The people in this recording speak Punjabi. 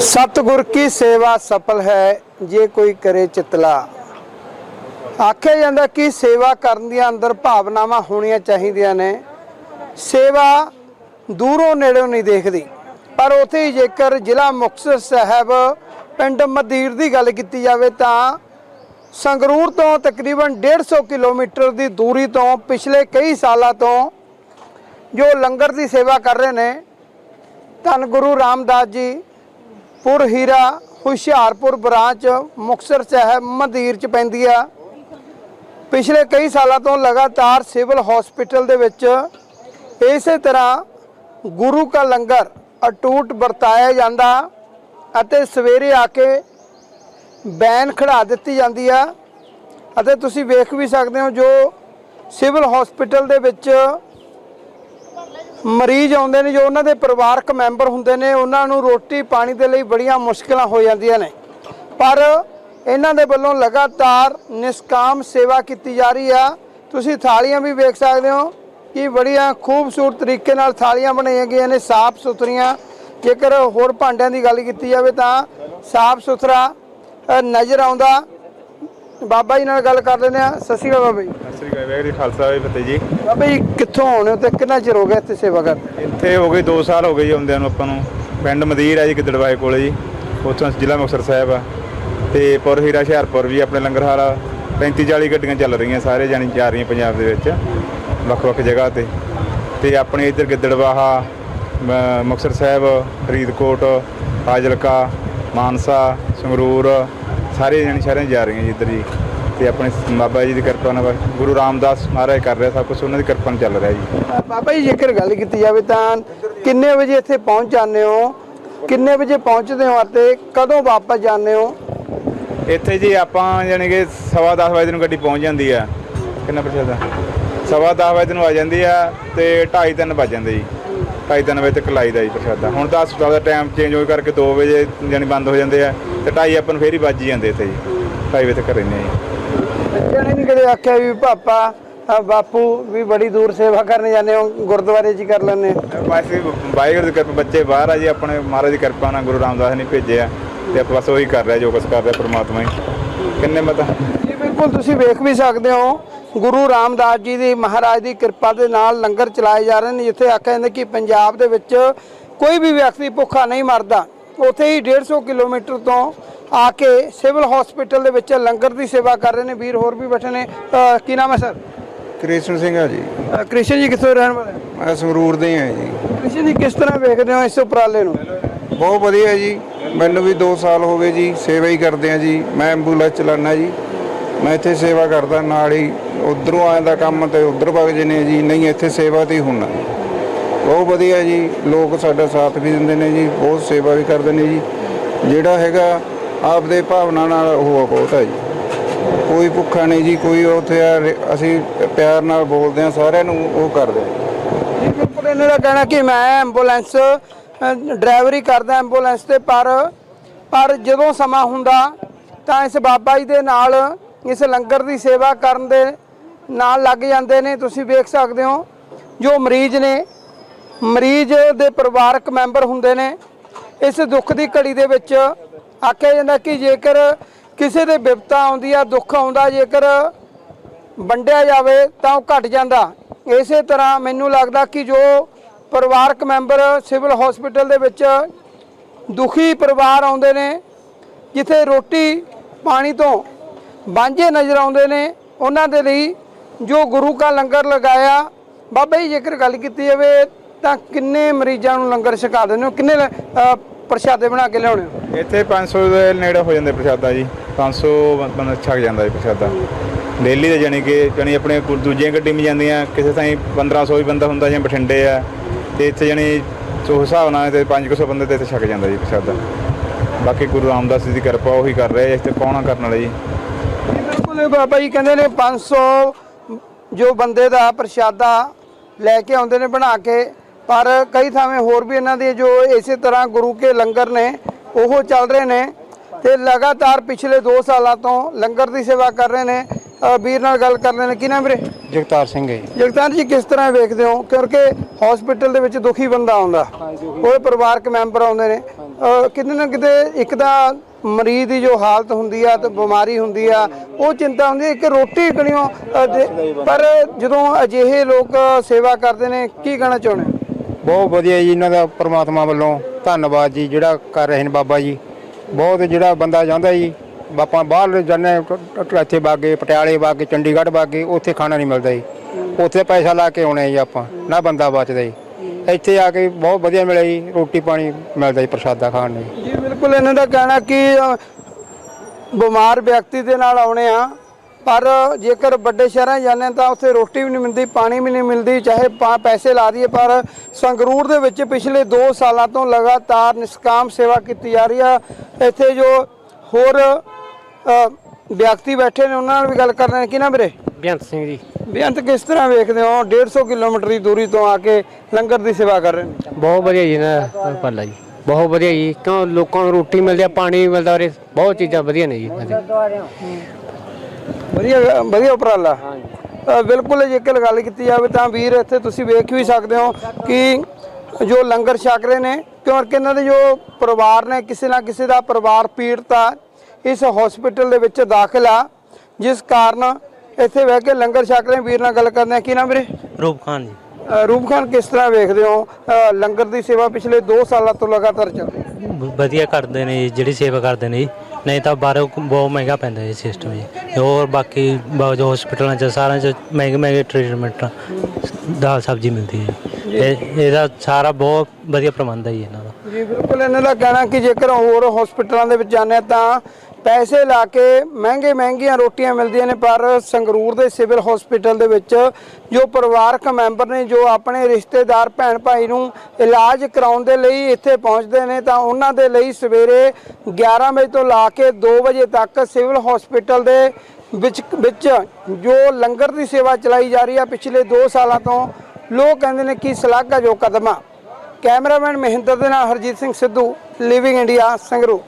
ਸਤਿਗੁਰ ਕੀ ਸੇਵਾ ਸਫਲ ਹੈ, ਜੇ ਕੋਈ ਕਰੇ ਚਿਤਲਾ। ਆਖਿਆ ਜਾਂਦਾ ਕਿ ਸੇਵਾ ਕਰਨ ਦੀਆਂ ਅੰਦਰ ਭਾਵਨਾਵਾਂ ਹੋਣੀਆਂ ਚਾਹੀਦੀਆਂ ਨੇ। ਸੇਵਾ ਦੂਰੋਂ ਨੇੜੋਂ ਨਹੀਂ ਦੇਖਦੀ। ਪਰ ਉਥੇ ਹੀ ਜੇਕਰ ਜ਼ਿਲ੍ਹਾ ਮੁਕਤਸਰ ਸਾਹਿਬ, ਪਿੰਡ ਮਦੀਰ ਦੀ ਗੱਲ ਕੀਤੀ ਜਾਵੇ ਤਾਂ ਸੰਗਰੂਰ ਤੋਂ ਤਕਰੀਬਨ 150 ਕਿਲੋਮੀਟਰ ਦੀ ਦੂਰੀ ਤੋਂ ਪਿਛਲੇ ਕਈ ਸਾਲਾਂ ਤੋਂ ਜੋ ਲੰਗਰ ਦੀ ਸੇਵਾ ਕਰ ਰਹੇ ਨੇ, ਧੰਨ ਗੁਰੂ ਰਾਮਦਾਸ ਜੀ ਪੁਰ ਹੀਰਾ ਹੁਸ਼ਿਆਰਪੁਰ ਬ੍ਰਾਂਚ ਮੁਕਤਸਰ ਸਾਹਿਬ ਮਦੀਰ ਚ ਪੈਂਦੀ ਆ। ਪਿਛਲੇ ਕਈ ਸਾਲਾਂ ਤੋਂ ਲਗਾਤਾਰ ਸਿਵਲ ਹਸਪੀਟਲ ਦੇ ਵਿੱਚ ਇਸੇ ਤਰ੍ਹਾਂ ਗੁਰੂ ਕਾ ਲੰਗਰ ਅਟੂਟ ਵਰਤਾਇਆ ਜਾਂਦਾ ਅਤੇ ਸਵੇਰੇ ਆ ਕੇ ਬੈਨ ਖੜਾ ਦਿੱਤੀ ਜਾਂਦੀ ਆ। ਅਤੇ ਤੁਸੀਂ ਵੇਖ ਵੀ ਸਕਦੇ ਹੋ ਜੋ ਸਿਵਲ ਹਸਪੀਟਲ ਦੇ ਵਿੱਚ ਮਰੀਜ਼ ਆਉਂਦੇ ਨੇ, ਜੋ ਉਹਨਾਂ ਦੇ ਪਰਿਵਾਰਕ ਮੈਂਬਰ ਹੁੰਦੇ ਨੇ, ਉਹਨਾਂ ਨੂੰ ਰੋਟੀ ਪਾਣੀ ਦੇ ਲਈ ਬੜੀਆਂ ਮੁਸ਼ਕਲਾਂ ਹੋ ਜਾਂਦੀਆਂ ਨੇ। ਪਰ ਇਹਨਾਂ ਦੇ ਵੱਲੋਂ ਲਗਾਤਾਰ ਨਿਸ਼ਕਾਮ ਸੇਵਾ ਕੀਤੀ ਜਾ ਰਹੀ ਆ। ਤੁਸੀਂ ਥਾਲੀਆਂ ਵੀ ਵੇਖ ਸਕਦੇ ਹੋ ਕਿ ਬੜੀਆਂ ਖੂਬਸੂਰਤ ਤਰੀਕੇ ਨਾਲ ਥਾਲੀਆਂ ਬਣਾਈਆਂ ਗਈਆਂ ਨੇ, ਸਾਫ਼ ਸੁਥਰੀਆਂ। ਜੇਕਰ ਹੋਰ ਭਾਂਡਿਆਂ ਦੀ ਗੱਲ ਕੀਤੀ ਜਾਵੇ ਤਾਂ ਸਾਫ਼ ਸੁਥਰਾ ਨਜ਼ਰ ਆਉਂਦਾ। ਬਾਬਾ ਜੀ ਨਾਲ ਗੱਲ ਕਰ ਲੈਂਦੇ ਆ ਸਤਿ ਸ਼੍ਰੀ ਅਕਾਲ ਬਾਬਾ ਜੀ। ਸਤਿ ਸ੍ਰੀ ਅਕਾਲ ਵੈਗਰੀ ਖਾਲਸਾ ਜੀ ਫਤਿਹ ਜੀ। ਬਾਬਾ ਜੀ ਕਿੱਥੋਂ ਆਉਣੇ ਹੋ ਤੇ ਕਿੰਨਾ ਚਿਰ ਹੋ ਗਿਆ ਇੱਥੇ ਸੇਵਾ ਕਰਦੇ ਇੱਥੇ ਹੋ ਗਏ 2 ਸਾਲ ਹੋ ਗਏ ਜੀ ਆਉਂਦਿਆਂ ਨੂੰ ਆਪਾਂ ਨੂੰ। ਪਿੰਡ ਮਦੀਰ ਆ ਜੀ ਗਿੱਦੜਵਾਏ ਕੋਲੇ ਜੀ। ਉੱਥੋਂ ਜ਼ਿਲ੍ਹਾ ਮੁਕਤਸਰ ਸਾਹਿਬ ਆ। ਤੇ ਪੁਰ ਹੀਰਾ ਹੁਸ਼ਿਆਰਪੁਰ ਵੀ ਆਪਣੇ ਲੰਗਰ ਹਾਲ 35 40 ਗੱਡੀਆਂ ਚੱਲ ਰਹੀਆਂ ਸਾਰੇ ਜਾਣੀ ਜਾ ਰਹੀਆਂ ਪੰਜਾਬ ਦੇ ਵਿੱਚ। ਵੱਖ-ਵੱਖ ਜਗ੍ਹਾ ਤੇ। ਤੇ ਆਪਣੇ ਇੱਧਰ ਗਿੱਦੜਵਾਹਾ ਮੁਕਤਸਰ ਸਾਹਿਬ ਫਰੀਦਕੋਟ ਫਾਜ਼ਿਲਕਾ ਮਾਨਸਾ ਸੰਗਰੂਰ ਸਾਰੇ ਜਾਣੀ ਸ਼ਹਿਰਾਂ 'ਚ ਜਾ ਰਹੀਆਂ ਜੀ ਇੱਧਰ ਜੀ। ਤੇ ਆਪਣੇ ਬਾਬਾ ਜੀ ਦੀ ਕਿਰਪਾ ਨਾਲ ਗੁਰੂ ਰਾਮਦਾਸ ਮਹਾਰਾਜ ਕਰ ਰਿਹਾ ਸਭ ਕੁਝ ਉਹਨਾਂ ਦੀ ਕਿਰਪਾ ਨਾਲ ਚੱਲ ਰਿਹਾ ਜੀ। ਬਾਬਾ ਜੀ ਜੇਕਰ ਗੱਲ ਕੀਤੀ ਜਾਵੇ ਤਾਂ ਕਿੰਨੇ ਵਜੇ ਇੱਥੇ ਪਹੁੰਚ ਜਾਂਦੇ ਹੋ? ਕਿੰਨੇ ਵਜੇ ਪਹੁੰਚਦੇ ਹੋ ਅਤੇ ਕਦੋਂ ਵਾਪਸ ਜਾਂਦੇ ਹੋ? ਇੱਥੇ ਜੀ ਆਪਾਂ ਯਾਨੀ ਕਿ ਸਵਾ ਦਸ ਵਜੇ ਨੂੰ ਗੱਡੀ ਪਹੁੰਚ ਜਾਂਦੀ ਆ। ਕਿੰਨਾ ਪ੍ਰਸ਼ਾਦਾ ਸਵਾ ਦਸ ਵਜੇ ਨੂੰ ਆ ਜਾਂਦੀ ਆ ਤੇ 2:30 ਤਿੰਨ ਵੱਜ ਜਾਂਦੇ ਜੀ। 2:30 ਤਿੰਨ ਵਜੇ ਤੱਕ ਲਾਈਦਾ ਜੀ ਪ੍ਰਸ਼ਾਦਾ। ਹੁਣ ਤਾਂ ਹਸਪਤਾਲ ਦਾ ਟਾਈਮ ਚੇਂਜ ਹੋਈ ਕਰਕੇ 2 ਵਜੇ ਯਾਨੀ ਬੰਦ ਹੋ ਜਾਂਦੇ ਆ। ਤੇ 2:30 ਆਪਾਂ ਨੂੰ ਫੇਰ ਹੀ ਵੱਜ ਹੀ ਜਾਂਦੇ ਇੱਥੇ ਜੀ। 2:30 ਵਜੇ ਤੱਕ ਰਹਿੰਦੇ ਆ ਜੀ ਜਣੇ ਨਹੀਂ ਕਦੇ ਆਖਿਆ ਵੀ ਪਾਪਾ ਅ, ਬਾਪੂ ਵੀ ਬੜੀ ਦੂਰ ਸੇਵਾ ਕਰਨ ਜਾਂਦੇ ਹੋ ਗੁਰਦੁਆਰੇ 'ਚ ਹੀ ਕਰ ਲੈਂਦੇ ਬਸ ਜੀ, ਵਾਹਿਗੁਰੂ ਦੀ ਕਿਰਪਾ ਬੱਚੇ ਬਾਹਰ ਆ ਜੀ ਆਪਣੇ ਮਹਾਰਾਜ ਦੀ ਕਿਰਪਾ ਨਾਲ ਗੁਰੂ ਰਾਮਦਾਸ ਨੇ ਭੇਜਿਆ ਤੇ ਆਪਾਂ ਬਸ ਉਹੀ ਕਰ ਰਿਹਾ ਜੋ ਕੁਝ ਕਰ ਰਿਹਾ ਪ੍ਰਮਾਤਮਾ ਹੀ। ਕਿੰਨੇ ਮਤਾ ਜੀ ਬਿਲਕੁਲ ਤੁਸੀਂ ਵੇਖ ਵੀ ਸਕਦੇ ਹੋ ਗੁਰੂ ਰਾਮਦਾਸ ਜੀ ਦੀ ਮਹਾਰਾਜ ਦੀ ਕਿਰਪਾ ਦੇ ਨਾਲ ਲੰਗਰ ਚਲਾਏ ਜਾ ਰਹੇ ਨੇ ਜਿੱਥੇ ਆਖਿਆ ਜਾਂਦਾ ਕਿ ਪੰਜਾਬ ਦੇ ਵਿੱਚ ਕੋਈ ਵੀ ਵਿਅਕਤੀ ਭੁੱਖਾ ਨਹੀਂ ਮਰਦਾ। ਉੱਥੇ ਹੀ 150 ਕਿਲੋਮੀਟਰ ਤੋਂ ਆ ਕੇ ਸਿਵਲ ਹਸਪੀਟਲ ਦੇ ਵਿੱਚ ਲੰਗਰ ਦੀ ਸੇਵਾ ਕਰ ਰਹੇ ਨੇ। ਵੀਰ ਹੋਰ ਵੀ ਬੈਠੇ ਨੇ। ਅ, ਕੀ ਨਾਮ ਹੈ ਸਰ? ਕ੍ਰਿਸ਼ਨ ਸਿੰਘ ਆ ਜੀ। ਅ, ਕ੍ਰਿਸ਼ਨ ਜੀ ਕਿੱਥੋਂ ਦੇ ਰਹਿਣ ਵਾਲੇ ਮੈਂ ਸੰਗਰੂਰ ਦੇ ਆ ਜੀ। ਕ੍ਰਿਸ਼ਨ ਜੀ ਕਿਸ ਤਰ੍ਹਾਂ ਵੇਖਦੇ ਹੋ ਇਸ ਉਪਰਾਲੇ ਨੂੰ? ਬਹੁਤ ਵਧੀਆ ਜੀ। ਮੈਨੂੰ ਵੀ 2 ਸਾਲ ਹੋ ਗਏ ਜੀ ਸੇਵਾ ਹੀ ਕਰਦੇ ਆ ਜੀ। ਮੈਂ ਐਂਬੂਲੈਂਸ ਚਲਾਉਣਾ ਜੀ। ਮੈਂ ਇੱਥੇ ਸੇਵਾ ਕਰਦਾ ਨਾਲ ਹੀ ਉਧਰੋਂ ਆਇਆ ਕੰਮ ਤੇ ਉਧਰ ਵਗ ਜਨੇ ਜੀ। ਨਹੀਂ ਇੱਥੇ ਸੇਵਾ ਤੇ ਹੀ ਹੁੰਨਾ ਬਹੁਤ ਵਧੀਆ ਜੀ। ਲੋਕ ਸਾਡਾ ਸਾਥ ਵੀ ਦਿੰਦੇ ਨੇ ਜੀ, ਬਹੁਤ ਸੇਵਾ ਵੀ ਕਰਦੇ ਨੇ ਜੀ। ਜਿਹੜਾ ਹੈਗਾ, ਆਪਦੇ ਭਾਵਨਾ ਨਾਲ ਉਹ ਬਹੁਤ ਹੈ ਜੀ। ਕੋਈ ਭੁੱਖਾ ਨਹੀਂ ਜੀ, ਕੋਈ ਉੱਥੇ ਆ ਅਸੀਂ ਪਿਆਰ ਨਾਲ ਬੋਲਦੇ ਆ ਸਾਰਿਆਂ ਨੂੰ ਉਹ ਕਰਦੇ ਆ। ਬਿਲਕੁਲ ਇਹਨਾਂ ਦਾ ਕਹਿਣਾ ਕਿ ਮੈਂ ਐਂਬੂਲੈਂਸ ਡਰਾਈਵਰੀ ਕਰਦਾ ਐਂਬੂਲੈਂਸ ਤੇ, ਪਰ ਪਰ ਜਦੋਂ ਸਮਾਂ ਹੁੰਦਾ, ਤਾਂ ਇਸ ਬਾਬਾ ਜੀ ਦੇ ਨਾਲ, ਇਸ ਲੰਗਰ ਦੀ ਸੇਵਾ ਕਰਨ ਦੇ ਨਾਲ ਲੱਗ ਜਾਂਦੇ ਨੇ। ਤੁਸੀਂ ਵੇਖ ਸਕਦੇ ਹੋ, ਜੋ ਮਰੀਜ਼ ਨੇ ਮਰੀਜ਼ ਦੇ ਪਰਿਵਾਰਕ ਮੈਂਬਰ ਹੁੰਦੇ ਨੇ। ਇਸ ਦੁੱਖ ਦੀ ਘੜੀ ਦੇ ਵਿੱਚ ਆਖਿਆ ਜਾਂਦਾ ਕਿ ਜੇਕਰ ਕਿਸੇ ਦੇ ਵਿਪਤਾ ਆਉਂਦੀ ਆ, ਦੁੱਖ ਆਉਂਦਾ, ਜੇਕਰ ਵੰਡਿਆ ਜਾਵੇ ਤਾਂ ਉਹ ਘਟ ਜਾਂਦਾ। ਇਸੇ ਤਰ੍ਹਾਂ ਮੈਨੂੰ ਲੱਗਦਾ ਕਿ ਜੋ ਪਰਿਵਾਰਕ ਮੈਂਬਰ ਸਿਵਲ ਹਸਪੀਟਲ ਦੇ ਵਿੱਚ ਦੁਖੀ ਪਰਿਵਾਰ ਆਉਂਦੇ ਨੇ, ਜਿੱਥੇ ਰੋਟੀ ਪਾਣੀ ਤੋਂ ਵਾਂਝੇ ਨਜ਼ਰ ਆਉਂਦੇ ਨੇ, ਉਹਨਾਂ ਦੇ ਲਈ ਜੋ ਗੁਰੂ ਕਾ ਲੰਗਰ ਲਗਾਇਆ, ਬਾਬਾ ਜੀ ਜੇਕਰ ਗੱਲ ਕੀਤੀ ਜਾਵੇ ਤਾਂ ਕਿੰਨੇ ਮਰੀਜ਼ਾਂ ਨੂੰ ਲੰਗਰ ਛਕਾ ਦਿੰਦੇ ਹੋ? ਕਿੰਨੇ ਅ, ਪ੍ਰਸ਼ਾਦੇ ਬਣਾ ਕੇ ਲਿਆਉਣੇ ਹੋ? ਇੱਥੇ 500 ਦੇ ਨੇੜੇ ਹੋ ਜਾਂਦੇ ਪ੍ਰਸ਼ਾਦਾ ਜੀ। 500 ਬੰਦਾ ਛਕ ਜਾਂਦਾ ਜੀ ਪ੍ਰਸ਼ਾਦਾ। ਡੇਲੀ ਦੇ ਜਾਣੀ ਕਿ ਜਾਣੀ ਆਪਣੇ ਕੋਲ ਦੂਜੀਆਂ ਗੱਡੀ ਵੀ ਜਾਂਦੀਆਂ ਕਿਸੇ ਥਾਂ 1500 ਵੀ ਬੰਦਾ ਹੁੰਦਾ ਜਾਂ ਬਠਿੰਡੇ ਆ। ਤੇ ਇੱਥੇ ਜਾਣੀ ਸੋ ਹਿਸਾਬ ਨਾਲ ਤੇ 500 ਬੰਦੇ ਤੇ ਇੱਥੇ ਛਕ ਜਾਂਦਾ ਜੀ ਪ੍ਰਸ਼ਾਦਾ। ਬਾਕੀ ਗੁਰੂ ਰਾਮਦਾਸ ਜੀ ਦੀ ਕਿਰਪਾ ਉਹੀ ਕਰ ਰਹੇ ਇੱਥੇ ਕੌਣਾ ਕਰਨ ਵਾਲੇ ਜੀ? ਬਿਲਕੁਲ ਇਹ ਬਾਬਾ ਜੀ ਕਹਿੰਦੇ ਨੇ 500 ਜੋ ਬੰਦੇ ਦਾ ਪ੍ਰਸ਼ਾਦਾ ਲੈ ਕੇ ਆਉਂਦੇ ਨੇ ਬਣਾ ਕੇ ਪਰ ਕਈ ਥਾਵੇਂ ਹੋਰ ਵੀ ਇਹਨਾਂ ਦੇ ਜੋ ਇਸੇ ਤਰ੍ਹਾਂ ਗੁਰੂ ਕੇ ਲੰਗਰ ਨੇ ਉਹ ਚੱਲ ਰਹੇ ਨੇ ਤੇ ਲਗਾਤਾਰ ਪਿਛਲੇ 2 ਸਾਲਾਂ ਤੋਂ ਲੰਗਰ ਦੀ ਸੇਵਾ ਕਰ ਰਹੇ ਨੇ। ਵੀਰ ਨਾਲ ਗੱਲ ਕਰ ਰਹੇ ਨੇ। ਕੀ ਨਾਮ ਵੀਰੇ? ਜਗਤਾਰ ਸਿੰਘ ਜੀ। ਜਗਤਾਰ ਜੀ ਕਿਸ ਤਰ੍ਹਾਂ ਵੇਖਦੇ ਹੋ? ਕਿਉਂਕਿ ਹਸਪੀਟਲ ਦੇ ਵਿੱਚ ਦੁਖੀ ਬੰਦਾ ਆਉਂਦਾ। ਉਹਦੇ ਪਰਿਵਾਰਕ ਮੈਂਬਰ ਆਉਂਦੇ ਨੇ। ਕਿਤੇ ਨਾ ਕਿਤੇ ਇੱਕ ਤਾਂ ਮਰੀਜ਼ ਦੀ ਜੋ ਹਾਲਤ ਹੁੰਦੀ ਆ ਤੇ ਬਿਮਾਰੀ ਹੁੰਦੀ ਆ ਉਹ ਚਿੰਤਾ ਹੁੰਦੀ ਹੈ ਕਿ ਰੋਟੀ ਕਣੀਓ ਪਰ ਜਦੋਂ ਅਜਿਹੇ ਲੋਕ ਸੇਵਾ ਕਰਦੇ ਨੇ ਕੀ ਕਹਿਣਾ ਚਾਹੁੰਦੇ? ਬਹੁਤ ਵਧੀਆ ਜੀ ਇਹਨਾਂ ਦਾ ਪ੍ਰਮਾਤਮਾ ਵੱਲੋਂ ਧੰਨਵਾਦ ਜੀ ਜਿਹੜਾ ਕਰ ਰਹੇ ਨੇ ਬਾਬਾ ਜੀ। ਬਹੁਤ ਜਿਹੜਾ ਬੰਦਾ ਜਾਂਦਾ ਜੀ ਆਪਾਂ ਬਾਹਰ ਜਾਂਦੇ ਹਾਂ, ਟ- ਟ- ਇੱਥੇ ਬਾਗੇ ਪਟਿਆਲੇ ਬਾਗੇ ਚੰਡੀਗੜ੍ਹ ਬਾਗੇ ਉੱਥੇ ਖਾਣਾ ਨਹੀਂ ਮਿਲਦਾ ਜੀ। ਉੱਥੇ ਪੈਸਾ ਲਾ ਕੇ ਆਉਣੇ ਜੀ ਆਪਾਂ ਨਾ ਬੰਦਾ ਬਚਦਾ ਜੀ। ਇੱਥੇ ਆ ਕੇ ਬਹੁਤ ਵਧੀਆ ਮਿਲਿਆ ਜੀ ਰੋਟੀ ਪਾਣੀ ਮਿਲਦਾ ਜੀ ਪ੍ਰਸ਼ਾਦਾ ਖਾਣ ਨੂੰ ਜੀ ਬਿਲਕੁਲ ਇਹਨਾਂ ਦਾ ਕਹਿਣਾ ਕਿ ਬਿਮਾਰ ਵਿਅਕਤੀ ਦੇ ਨਾਲ ਆਉਣੇ ਆ ਪਰ ਜੇਕਰ ਵੱਡੇ ਸ਼ਹਿਰਾਂ ਜਾਂਦੇ ਤਾਂ ਉੱਥੇ ਰੋਟੀ ਵੀ ਨਹੀਂ ਮਿਲਦੀ ਪਾਣੀ ਵੀ ਨਹੀਂ ਮਿਲਦੀ ਚਾਹੇ ਪਾ- ਪੈਸੇ ਲਾ ਦਈਏ ਪਰ ਸੰਗਰੂਰ ਦੇ ਵਿੱਚ ਪਿਛਲੇ 2 ਸਾਲਾਂ ਤੋਂ ਲਗਾਤਾਰ ਨਿਸ਼ਕਾਮ ਸੇਵਾ ਕੀਤੀ ਜਾ ਰਹੀ ਆ। ਇੱਥੇ ਜੋ ਹੋਰ ਵਿਅਕਤੀ ਬੈਠੇ ਨੇ ਉਹਨਾਂ ਨਾਲ ਵੀ ਗੱਲ ਕਰ ਰਹੇ ਨੇ। ਕਿ ਨਾ ਵੀਰੇ? ਬੇਅੰਤ ਸਿੰਘ ਜੀ। ਬੇਅੰਤ ਕਿਸ ਤਰ੍ਹਾਂ ਵੇਖਦੇ ਹੋ? 150 ਕਿਲੋਮੀਟਰ ਦੀ ਦੂਰੀ ਤੋਂ ਆ ਕੇ ਲੰਗਰ ਦੀ ਸੇਵਾ ਕਰ ਰਹੇ ਨੇ। ਬਹੁਤ ਵਧੀਆ ਜੀ ਨਾ ਪੱਲਾ ਜੀ। ਬਹੁਤ ਵਧੀਆ ਜੀ। ਕਿਉਂ ਲੋਕਾਂ ਨੂੰ ਰੋਟੀ ਮਿਲਦੀ ਆ ਪਾਣੀ ਮਿਲਦਾ ਉਰੇ ਬਹੁਤ ਚੀਜ਼ਾਂ ਵਧੀਆ ਨੇ ਜੀ। ਵਧੀਆ ਵਧੀਆ ਉਪਰਾਲਾ। ਅ, ਬਿਲਕੁਲ ਜੇਕਰ ਗੱਲ ਕੀਤੀ ਜਾਵੇ ਤਾਂ ਵੀਰ ਇੱਥੇ ਤੁਸੀਂ ਵੇਖ ਵੀ ਸਕਦੇ ਹੋ ਕਿ ਜੋ ਲੰਗਰ ਛਕ ਰਹੇ ਨੇ ਕਿਉਂਕਿ ਇਹਨਾਂ ਦੇ ਜੋ ਪਰਿਵਾਰ ਨੇ ਕਿਸੇ ਨਾ ਕਿਸੇ ਦਾ ਪਰਿਵਾਰ ਪੀੜਤ ਆ ਇਸ ਹਸਪੀਟਲ ਦੇ ਵਿੱਚ ਦਾਖਲ ਆ। ਜਿਸ ਕਾਰਨ ਇੱਥੇ ਬਹਿ ਕੇ ਲੰਗਰ ਛਕ ਰਹੇ ਵੀਰ ਨਾਲ ਗੱਲ ਕਰਦੇ ਆ ਕੀ ਨਾਮ ਵੀਰੇ? ਰੂਪ ਖਾਨ ਜੀ। ਰੂਪ ਖਾਨ ਕਿਸ ਤਰ੍ਹਾਂ ਵੇਖਦੇ ਹੋ? ਲੰਗਰ ਦੀ ਸੇਵਾ ਪਿਛਲੇ 2 ਸਾਲਾਂ ਤੋਂ ਲਗਾਤਾਰ ਚੱਲ ਰਹੀ ਹੈ। ਵਧੀਆ ਕਰਦੇ ਨੇ ਜਿਹੜੀ ਸੇਵਾ ਕਰਦੇ ਨੇ ਜੀ। ਨਹੀਂ ਤਾਂ ਬਾਹਰੋਂ ਬਹੁਤ ਮਹਿੰਗਾ ਪੈਂਦਾ ਜੀ ਸਿਸਟਮ ਜੀ। ਹੋਰ ਬਾਕੀ ਬ- ਜੋ ਹਸਪੀਟਲਾਂ 'ਚ ਸਾਰਿਆਂ 'ਚ ਮਹਿੰਗੇ ਮਹਿੰਗੇ ਟ੍ਰੀਟਮੈਂਟ ਦਾਲ ਸਬਜ਼ੀ ਮਿਲਦੀ ਹੈ। ਇਹ ਇਹਦਾ ਸਾਰਾ ਬਹੁਤ ਵਧੀਆ ਪ੍ਰਬੰਧ ਹੈ ਜੀ ਇਹਨਾਂ ਦਾ। ਜੀ ਬਿਲਕੁਲ ਇਹਨਾਂ ਦਾ ਕਹਿਣਾ ਕਿ ਜੇਕਰ ਹੋਰ ਹਸਪੀਟਲਾਂ ਦੇ ਵਿੱਚ ਜਾਂਦੇ ਹਾਂ ਤਾਂ ਪੈਸੇ ਲਾ ਕੇ ਮਹਿੰਗੇ ਮਹਿੰਗੀਆਂ ਰੋਟੀਆਂ ਮਿਲਦੀਆਂ ਨੇ, ਪਰ ਸੰਗਰੂਰ ਦੇ ਸਿਵਲ ਹਸਪੀਟਲ ਦੇ ਵਿੱਚ ਜੋ ਪਰਿਵਾਰਕ ਮੈਂਬਰ ਨੇ, ਜੋ ਆਪਣੇ ਰਿਸ਼ਤੇਦਾਰ ਭੈਣ ਭਾਈ ਨੂੰ ਇਲਾਜ ਕਰਾਉਣ ਦੇ ਲਈ ਇੱਥੇ ਪਹੁੰਚਦੇ ਨੇ, ਤਾਂ ਉਹਨਾਂ ਦੇ ਲਈ ਸਵੇਰੇ 11 ਵਜੇ ਤੋਂ ਲਾ ਕੇ 2 ਵਜੇ ਤੱਕ ਸਿਵਲ ਹਸਪੀਟਲ ਦੇ ਵਿੱਚ ਵਿੱਚ ਜੋ ਲੰਗਰ ਦੀ ਸੇਵਾ ਚਲਾਈ ਜਾ ਰਹੀ ਆ, ਪਿਛਲੇ 2 ਸਾਲਾਂ ਤੋਂ, ਲੋਕ ਕਹਿੰਦੇ ਨੇ ਕਿ ਸ਼ਲਾਘਾ ਜੋ ਕਦਮ। ਆ ਕੈਮਰਾਮੈਨ ਮਹਿੰਦਰ ਦੇ ਨਾਲ ਹਰਜੀਤ ਸਿੰਘ ਸਿੱਧੂ ਲਿਵਿੰਗ ਇੰਡੀਆ ਸੰਗਰੂਰ।